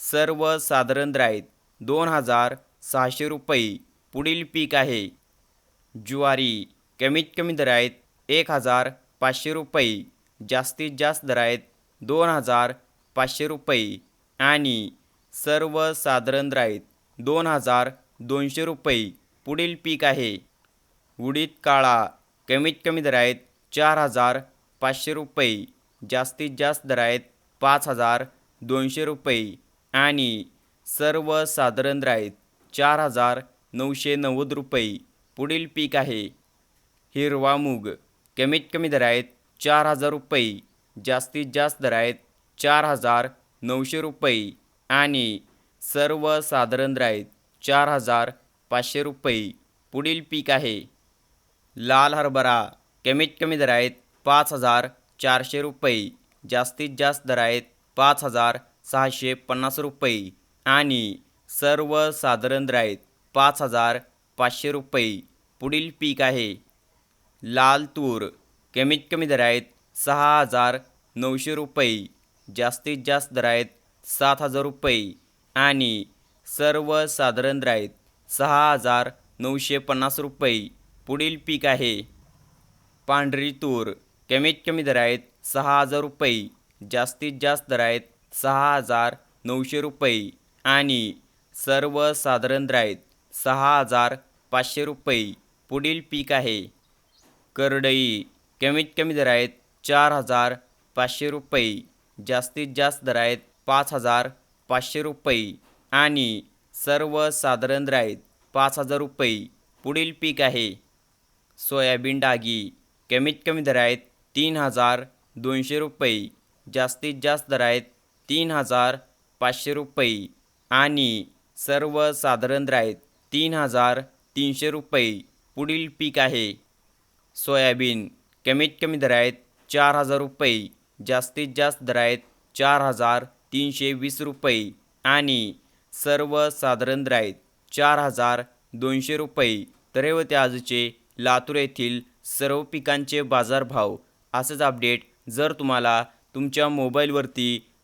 सर्वसाधारण दर आहेत दोन हजार सहाशे रुपये पुढील पीक आहे. ज्वारी कमीत कमी दर आहेत एक हजार पाचशे रुपये जास्तीत जास्त दर आहेत दोन हजार पाचशे रुपये आणि सर्वसाधारण साधारण आहेत दोन हजार दोनशे रुपये पुढील पीक आहे. उडीद काळा कमीत कमी दर आहेत चार हजार पाचशे रुपये जास्तीत जास्त दर आहेत पाच हजार दोनशे रुपये आणि सर्वसाधारण दर आहेत चार हजार नऊशे नव्वद रुपये पुढील पीक आहे. हिरवा मूग कमीत कमी दर आहेत चार हजार रुपये जास्तीत जास्त दर आहेत चार हजार नऊशे रुपये आणि सर्वसाधारण दर आहेत चार हजार पाचशे रुपये पुढील पीक आहे. लाल हरभरा कमीत कमी दर आहेत पाच हजार चारशे रुपये जास्तीत जास्त दर आहेत पाच हजार सहाशे पन्नास रुपये आणि सर्वसाधारण राईत पाच हजार पाचशे रुपये पुढील पीक आहे. लाल तूर कमीत कमी दर आहेत सहा हजार नऊशे रुपये जास्तीत जास्त दर आहेत सात हजार रुपये आणि सर्वसाधारण राईत सहा हजार नऊशे पन्नास रुपये पुढील पीक आहे. पांढरी तूर कमीत कमी दर आहेत सहा हजार रुपये जास्तीत जास्त दर आहेत सहा हजार नऊशे रुपये आणि सर्वसाधारण दर आहेत सहा हजार पाचशे रुपये. पुढील पीक आहे. करडई कमीत कमी दर आहेत चार हजार पाचशे रुपये. जास्तीत जास्त दर आहेत पाच हजार पाचशे रुपये. आणि सर्वसाधारण दर आहेत पाच हजार रुपये. पुढील पीक आहे. सोयाबीन डागी कमीत कमी दर आहेत तीन हजार दोनशे रुपये. जास्तीत जास्त दर आहेत तीन हजार पाचशे रुपये आणि सर्वसाधारण दर तीन हजार तीनशे रुपये पुढील पीक आहे. सोयाबीन कमीत कमी दर आहेत चार हजार रुपये जास्तीत जास्त दर आहेत चार हजार तीनशे वीस रुपये आणि सर्वसाधारण दर चार हजार दोनशे रुपये. तर हे आजचे लातूर येथील सर्व पिकांचे बाजारभाव. असंच अपडेट जर तुम्हाला तुमच्या मोबाईलवरती